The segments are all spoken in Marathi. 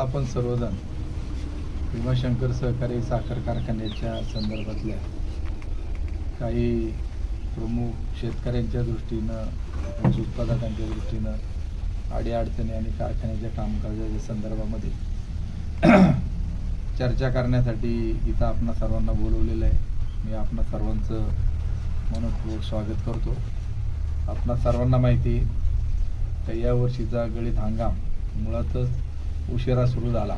आपण सर्वजण भीमाशंकर सहकारी साखर कारखान्याच्या संदर्भातल्या काही प्रमुख शेतकऱ्यांच्या दृष्टीनं उत्पादकांच्या दृष्टीनं अडीअडचणी आणि कारखान्याच्या कामकाजाच्या संदर्भामध्ये चर्चा करण्यासाठी इथं आपण सर्वांना बोलवलेलं आहे. मी आपणा सर्वांचं मनपूर्वक स्वागत करतो. आपणा सर्वांना माहिती आहे तर यावर्षीचा गळीत हंगाम मुळातच उशिरा सुरू झाला.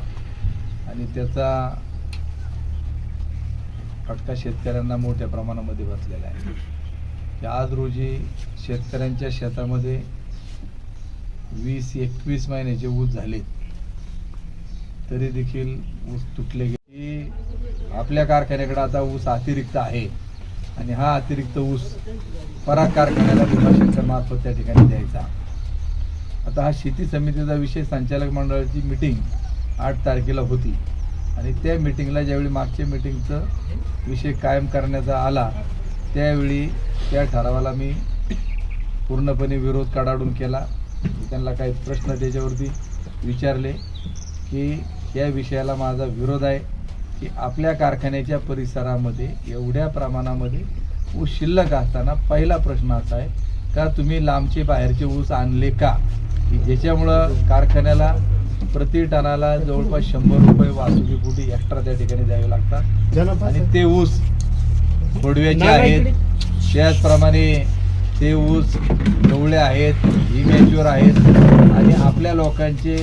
आणि त्याचा फटका शेतकऱ्यांना मोठ्या प्रमाणामध्ये बसलेला आहे. की आज रोजी शेतकऱ्यांच्या शेतामध्ये वीस एकवीस महिन्याचे ऊस झालेत तरी देखील ऊस तुटले गेले की आपल्या कारखान्याकडे आता ऊस अतिरिक्त आहे. आणि हा अतिरिक्त ऊस पराग कारखान्याला भीमाशंकर मार्फत त्या ठिकाणी द्यायचा. आता हा शेती समितीचा विषय संचालक मंडळाची मिटिंग आठ तारखेला होती. आणि त्या मिटिंगला ज्यावेळी मागच्या मिटिंगचं विषय कायम करण्याचा आला त्यावेळी त्या ठरावाला मी पूर्णपणे विरोध कडाडून केला. त्यांना काही प्रश्न त्याच्यावरती विचारले की या विषयाला माझा विरोध आहे की आपल्या कारखान्याच्या परिसरामध्ये एवढ्या प्रमाणामध्ये ऊस शिल्लक असताना पहिला प्रश्न असा आहे का तुम्ही लांबचे बाहेरचे ऊस आणले का? की ज्याच्यामुळं कारखान्याला प्रति टनाला जवळपास शंभर रुपये वाहतुकीपोटी एक्स्ट्रा त्या ठिकाणी द्यावे लागतात. आणि ते ऊस खोडव्याचे आहेत. त्याचप्रमाणे ते ऊस गवळे आहेत इमॅच्युअर आहेत. आणि आपल्या लोकांचे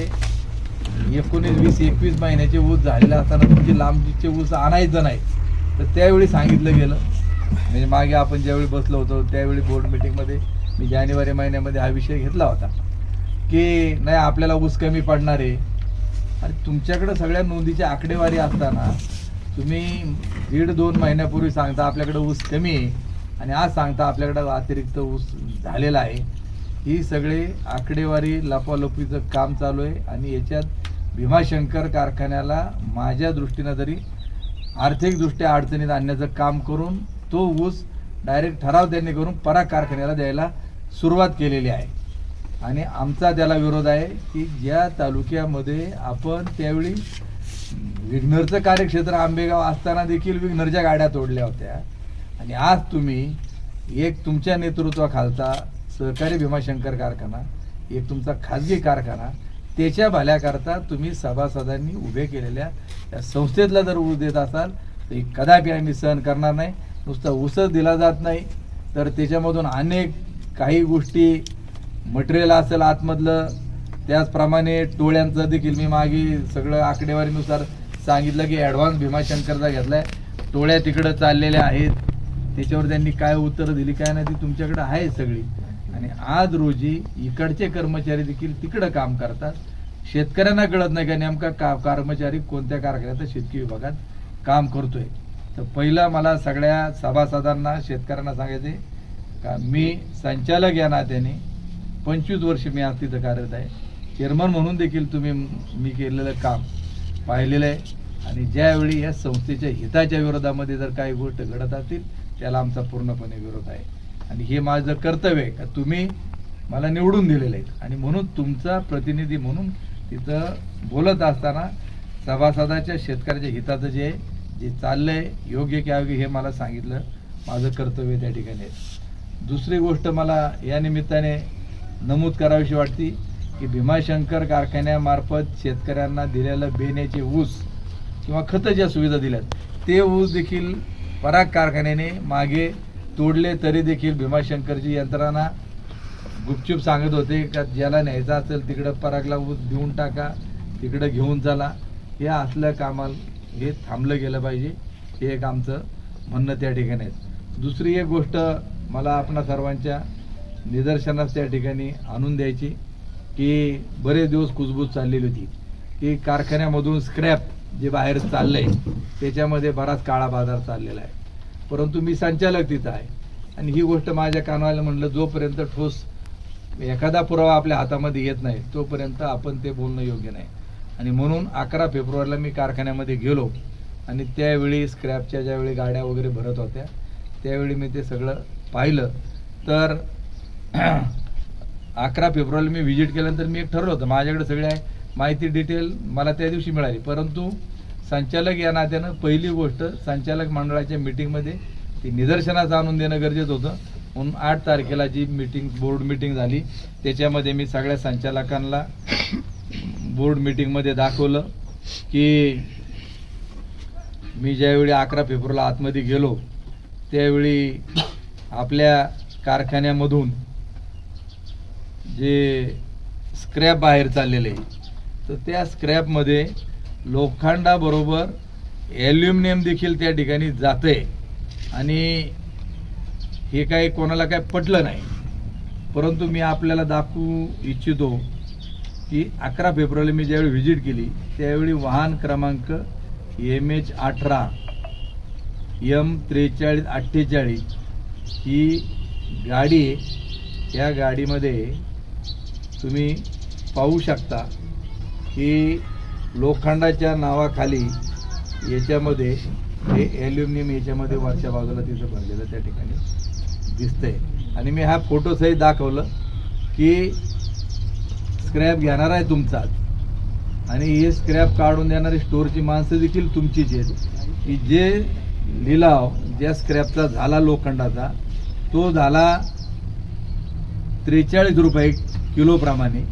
एकोणीस वीस एकवीस महिन्याचे ऊस झालेले असताना तुमचे लांबचे ऊस आणायचं नाही. तर त्यावेळी सांगितलं गेलं. म्हणजे मागे आपण ज्यावेळी बसलो होतो त्यावेळी बोर्ड मिटिंगमध्ये मी जानेवारी महिन्यामध्ये हा विषय घेतला होता. की नाही आपल्याला ऊस कमी पडणार आहे. आणि तुमच्याकडे सगळ्या नोंदीची आकडेवारी असताना तुम्ही दीड दोन महिन्यापूर्वी सांगता आपल्याकडे ऊस कमी आहे आणि आज सांगता आपल्याकडे अतिरिक्त ऊस झालेला आहे. ही सगळे आकडेवारी लपालपीचं काम चालू आहे आणि याच्यात भीमाशंकर कारखान्याला माझ्या दृष्टीनं तरी आर्थिकदृष्ट्या अडचणीत आणण्याचं काम करून तो ऊस डायरेक्ट ठराव त्यांनी करून पराग कारखान्याला द्यायला सुरुवात केलेली आहे. आणि आमचा त्याला विरोध आहे की ज्या तालुक्यामध्ये आपण त्यावेळी विघ्नरचं कार्यक्षेत्र आंबेगाव असताना देखील विघ्नरच्या गाड्या तोडल्या होत्या. आणि आज तुम्ही एक तुमच्या नेतृत्वाखालचा सहकारी भीमाशंकर कारखाना एक तुमचा खाजगी कारखाना त्याच्या भल्याकरता तुम्ही सभासदांनी उभे केलेल्या या संस्थेतला जर ऊस देत असाल तर हे कदापि आम्ही सहन करणार नाही. नुसता ऊसच दिला जात नाही. तर त्याच्यामधून अनेक काही गोष्टी मटेरियल असेल आतमधलं त्याचप्रमाणे टोळ्यांचं देखील मी मागे सगळं आकडेवारीनुसार सांगितलं की ॲडव्हान्स भीमाशंकरचा घेतलाय. टोळ्या तिकडं चाललेल्या आहेत. त्याच्यावर त्यांनी काय उत्तरं दिली काय नाही ती तुमच्याकडे आहे सगळी. आणि आज रोजी इकडचे कर्मचारी देखील तिकडं काम करतात. शेतकऱ्यांना कळत नाही का नेमका का कर्मचारी कोणत्या कारखान्यात शेतकी विभागात काम करतोय. तर पहिलं मला सगळ्या सभासदांना शेतकऱ्यांना सांगायचे का मी संचालक या नात्याने पंचवीस वर्ष मी आज तिथं कार्यरत आहे. चेअरमन म्हणून देखील तुम्ही मी केलेलं काम पाहिलेलं आहे. आणि ज्यावेळी या संस्थेच्या हिताच्या विरोधामध्ये जर काही गोष्ट घडत असतील त्याला आमचा पूर्णपणे विरोध आहे. आणि हे माझं कर्तव्य आहे का तुम्ही मला निवडून दिलेलं आहे. आणि म्हणून तुमचा प्रतिनिधी म्हणून तिथं बोलत असताना सभासदाच्या शेतकऱ्याच्या हिताचं जे आहे, जे आहे योग्य की अयोग्य हे मला सांगितलं. माझं कर्तव्य त्या ठिकाणी आहे. दुसरी गोष्ट मला या निमित्ताने नमूद करावीशी वाटते की भीमाशंकर कारखान्यामार्फत शेतकऱ्यांना दिलेलं बेण्याचे ऊस किंवा खतं ज्या सुविधा दिल्यात ते ऊस देखील पराग कारखान्याने मागे तोडले तरी देखील भीमाशंकरची यंत्रणा गुपचूप सांगत होते का ज्याला न्यायचा असेल तिकडं परागला ऊस देऊन टाका तिकडं घेऊन चला. हे असलं कामाला हे थांबलं गेलं पाहिजे हे एक आमचं म्हणणं त्या ठिकाणी आहे. दुसरी एक गोष्ट मला आपणा सर्वांच्या निदर्शनास त्या ठिकाणी आणून द्यायची की बरेच दिवस कुजबूज चाललेली होती. की कारखान्यामधून स्क्रॅप जे बाहेर चाललंय त्याच्यामध्ये बराच काळा बाजार चाललेला आहे. परंतु मी संचालक तिथं आहे. आणि ही गोष्ट माझ्या कानाला म्हणलं जोपर्यंत ठोस एखादा पुरावा आपल्या हातामध्ये येत नाही तोपर्यंत आपण ते बोलणं योग्य नाही. आणि म्हणून अकरा फेब्रुवारीला मी कारखान्यामध्ये गेलो. आणि त्यावेळी स्क्रॅपच्या ज्यावेळी गाड्या वगैरे भरत होत्या त्यावेळी मी ते सगळं पाहिलं. तर अकरा फेब्रुवारीला मी व्हिजिट केल्यानंतर मी एक ठरवलं होतं. माझ्याकडे सगळ्या माहिती डिटेल मला त्या दिवशी मिळाली. परंतु संचालक या नात्यानं पहिली गोष्ट संचालक मंडळाच्या मीटिंगमध्ये ती निदर्शनाचं आणून देणं गरजेचं होतं. म्हणून आठ तारखेला जी मीटिंग बोर्ड मीटिंग झाली त्याच्यामध्ये मी सगळ्या संचालकांना बोर्ड मीटिंगमध्ये दाखवलं की मी ज्यावेळी अकरा फेब्रुवारीला आतमध्ये गेलो त्यावेळी आपल्या कारखान्यामधून जे स्क्रॅप बाहेर चाललेले आहे तर त्या स्क्रॅपमध्ये लोखंडाबरोबर ॲल्युमिनियम देखील त्या ठिकाणी जाते आणि हे काही कोणाला काय पटलं नाही. परंतु मी आपल्याला दाखवू इच्छितो की अकरा फेब्रुवारी मी ज्यावेळी व्हिजिट केली त्यावेळी वाहन क्रमांक एम एच अठरा एम त्रेचाळीस अठ्ठेचाळीस ही गाडी या गाडीमध्ये तुम्ही पाहू शकता की लोखंडाच्या नावाखाली याच्यामध्ये हे ॲल्युमिनियम याच्यामध्ये वरच्या बाजूला तिथं भरलेलं त्या ठिकाणी दिसतंय. आणि मी हा फोटोसही दाखवलं की स्क्रॅप घेणार आहे तुमचाच आणि हे स्क्रॅप काढून देणारी स्टोरची माणसं देखील तुमचीच आहेत. की जे लिलाव ज्या स्क्रॅपचा झाला लोखंडाचा तो झाला त्रेचाळीस रुपये किलोप्रमाणे.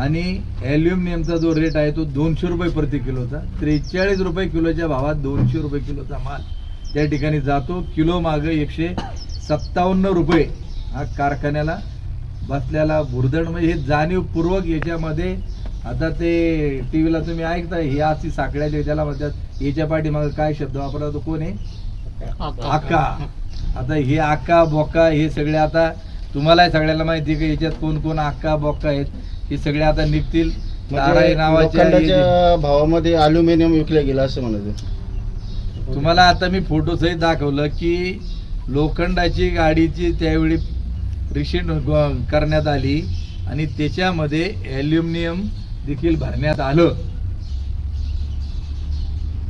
आणि ॲल्युमिनियमचा जो रेट आहे तो दोनशे रुपये प्रति किलोचा. त्रेचाळीस रुपये किलोच्या भावात दोनशे रुपये किलोचा माल त्या ठिकाणी जातो. किलो मागं एकशे सत्तावन्न रुपये हा कारखान्याला बसलेला भुर्दंड. म्हणजे हे जाणीवपूर्वक याच्यामध्ये आता ते टी व्हीला तुम्ही ऐकताय ही अशी साकड्याच्या त्याला म्हणतात याच्या पाठीमागं काय शब्द वापरला तो कोण आहे? आका. आता हे आका बोका हे सगळे आता तुम्हाला सगळ्याला माहिती आहे की याच्यात कोण कोण आका बोका आहेत. हे सगळे आता निघतील. ताराई म्हणजे नावाच्या लोखंडाच्या भावामध्ये अल्युमिनियम विकलं गेलं असं म्हणत तुम्हाला आता मी फोटो सहित दाखवलं की लोखंडाची गाडीची त्यावेळी रिशीट करण्यात आली आणि त्याच्यामध्ये ॲल्युमिनियम देखील भरण्यात आलं.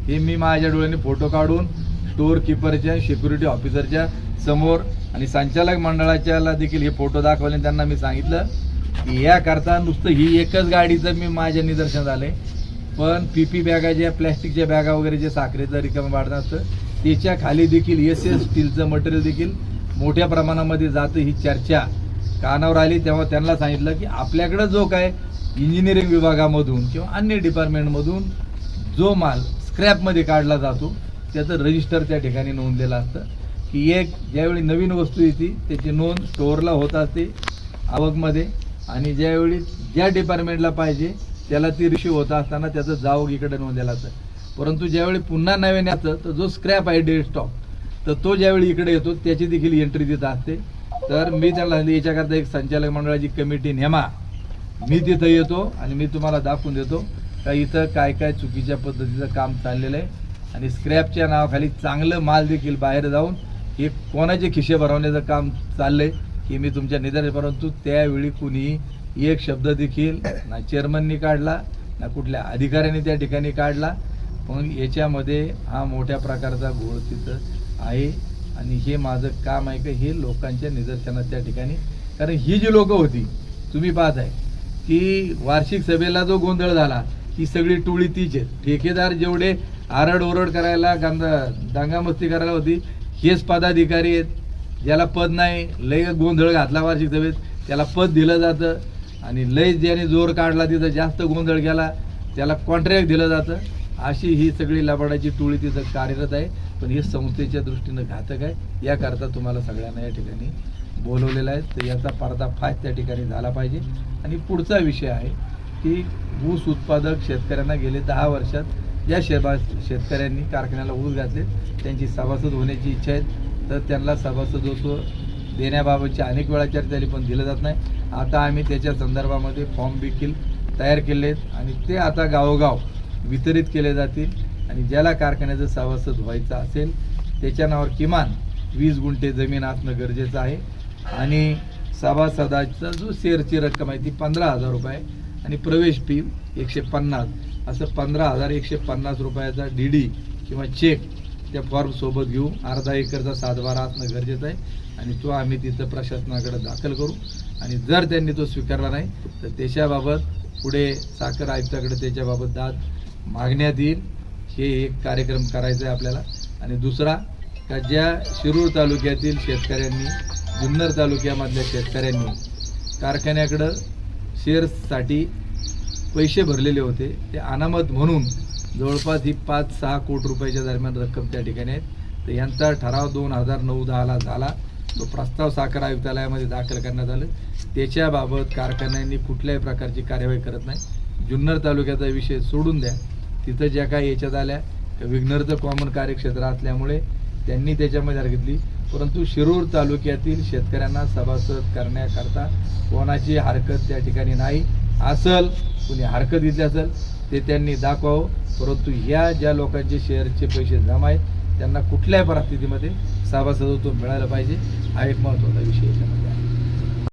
हे मी माझ्या डोळ्याने फोटो काढून स्टोअर किपरच्या सिक्युरिटी ऑफिसरच्या समोर आणि संचालक मंडळाच्याला देखील हे फोटो दाखवले त्यांना मी सांगितलं की याकरता नुसतं ही एकच गाडीचं मी माझ्या निदर्शन झाले पण पी पी बॅगा ज्या प्लॅस्टिकच्या बॅगा वगैरे जे साखरेचं रिकम वाढणं असतं त्याच्याखाली देखील एस एस स्टीलचं मटेरियल देखील मोठ्या प्रमाणामध्ये जातं ही चर्चा कानावर आली. तेव्हा त्यांना सांगितलं की आपल्याकडं जो काय इंजिनिअरिंग विभागामधून किंवा अन्य डिपार्टमेंटमधून जो माल स्क्रॅपमध्ये काढला जातो त्याचं रजिस्टर त्या ठिकाणी नोंदलेलं असतं. की एक ज्यावेळी नवीन वस्तू येते त्याची नोंद स्टोअरला होत असते आवकमध्ये. आणि ज्यावेळी ज्या डिपार्टमेंटला पाहिजे त्याला ती रिशिव होत असताना त्याचं जावक इकडे नोंदलेलं असतं. परंतु ज्यावेळी पुन्हा नव्याने येतं तर जो स्क्रॅप आहे डेड स्टॉक तर तो ज्यावेळी इकडे येतो त्याची देखील एंट्री तिथं असते. तर मी त्याला याच्याकरता एक संचालक मंडळाची कमिटी नेमा. मी तिथं येतो आणि मी तुम्हाला दाखवून देतो का इथं काय काय चुकीच्या पद्धतीचं काम चाललेलं आहे. आणि स्क्रॅपच्या नावाखाली चांगलं माल देखील बाहेर जाऊन हे कोणाचे खिशे भरवण्याचं काम चाललंय की मी तुमच्या निदर्शन परंतु त्यावेळी कुणी एक शब्द देखील ना चेअरमननी काढला ना कुठल्या अधिकाऱ्यांनी त्या ठिकाणी काढला. पण याच्यामध्ये हा मोठ्या प्रकारचा घोळ तिथं आहे आणि हे माझं काम आहे का हे लोकांच्या निदर्शनात त्या ठिकाणी. कारण ही जी लोकं होती तुम्ही पाहत आहे की वार्षिक सभेला जो गोंधळ झाला ती सगळी टोळी तीच आहे ठेकेदार जेवढे आरड ओरड करायला गांधा दांगामस्ती करायला होती हेच पदाधिकारी आहेत. ज्याला पद नाही लय गोंधळ घातला वार्षिक सभेत. त्याला पद दिलं जातं आणि लय ज्याने जोर काढला तिथं जास्त गोंधळ केला त्याला कॉन्ट्रॅक्ट दिलं जातं. अशी ही सगळी लबाडाची टोळी तिथं कार्यरत आहे. पण हे संस्थेच्या दृष्टीनं घातक आहे. याकरता तुम्हाला सगळ्यांना या ठिकाणी बोलवलेलं आहे. तर याचा पर्दाफाश त्या ठिकाणी झाला पाहिजे. आणि पुढचा विषय आहे की ऊस उत्पादक शेतकऱ्यांना गेले दहा वर्षात ज्या शेबा शेतकऱ्यांनी कारखान्याला ऊस घातले. त्यांची सभासद होण्याची इच्छा आहे. तर त्यांना सभासदत्व देण्याबाबतची अनेक वेळा चर्चा झाली पण दिलं जात नाही. आता आम्ही त्याच्या संदर्भामध्ये फॉर्म देखील तयार केले आहेत आणि ते आता गावोगाव वितरित केले जातील. आणि ज्याला कारखान्याचं सभासद व्हायचं असेल त्याच्या नावावर किमान वीस गुंठे जमीन असणं गरजेचं आहे. आणि सभासदाचा जो शेअरची रक्कम आहे ती पंधरा हजार रुपये आणि प्रवेश फी एकशे पन्नास. असं पंधरा हजार एकशे पन्नास रुपयाचा डी डी किंवा चेक त्या फॉर्म सोबत घेऊ. अर्धा एकरचा सातबारा असणं गरजेचं आहे. आणि तो आम्ही तिथं प्रशासनाकडे दाखल करू. आणि जर त्यांनी तो स्वीकारला नाही तर त्याच्याबाबत पुढे साखर आयुक्ताकडे त्याच्याबाबत दाद मागण्यात येईल. हे एक कार्यक्रम करायचा आहे आपल्याला. आणि दुसरा का ज्या शिरूर तालुक्यातील शेतकऱ्यांनी जुन्नर तालुक्यामधल्या शेतकऱ्यांनी कारखान्याकडं शेअर्ससाठी पैसे भरलेले होते. ते अनामत म्हणून जवळपास ही पाच सहा कोटी रुपयाच्या दरम्यान रक्कम त्या ठिकाणी आहेत तर यांचा ठराव दोन हजार नऊ दहाला झाला. तो प्रस्ताव साखर आयुक्तालयामध्ये दाखल करण्यात आलं. त्याच्याबाबत कारखान्यांनी कुठल्याही प्रकारची कार्यवाही करत नाही. जुन्नर तालुक्याचा विषय सोडून द्या. तिथं ज्या काही याच्यात आल्या विघ्नरचं कॉमन कार्यक्षेत्र असल्यामुळे त्यांनी त्याच्यामध्ये घेतली. परंतु शिरूर तालुक्यातील शेतकऱ्यांना सभासद करण्याकरता कोणाची हरकत त्या ठिकाणी नाही. असल कुणी हरकत घेतली असेल ते त्यांनी दाखवावं. परंतु ह्या ज्या लोकांचे शेअरचे पैसे जमा आहेत त्यांना कुठल्याही परिस्थितीमध्ये सभासदत्व मिळालं पाहिजे. हा एक महत्त्वाचा विषय याच्यामध्ये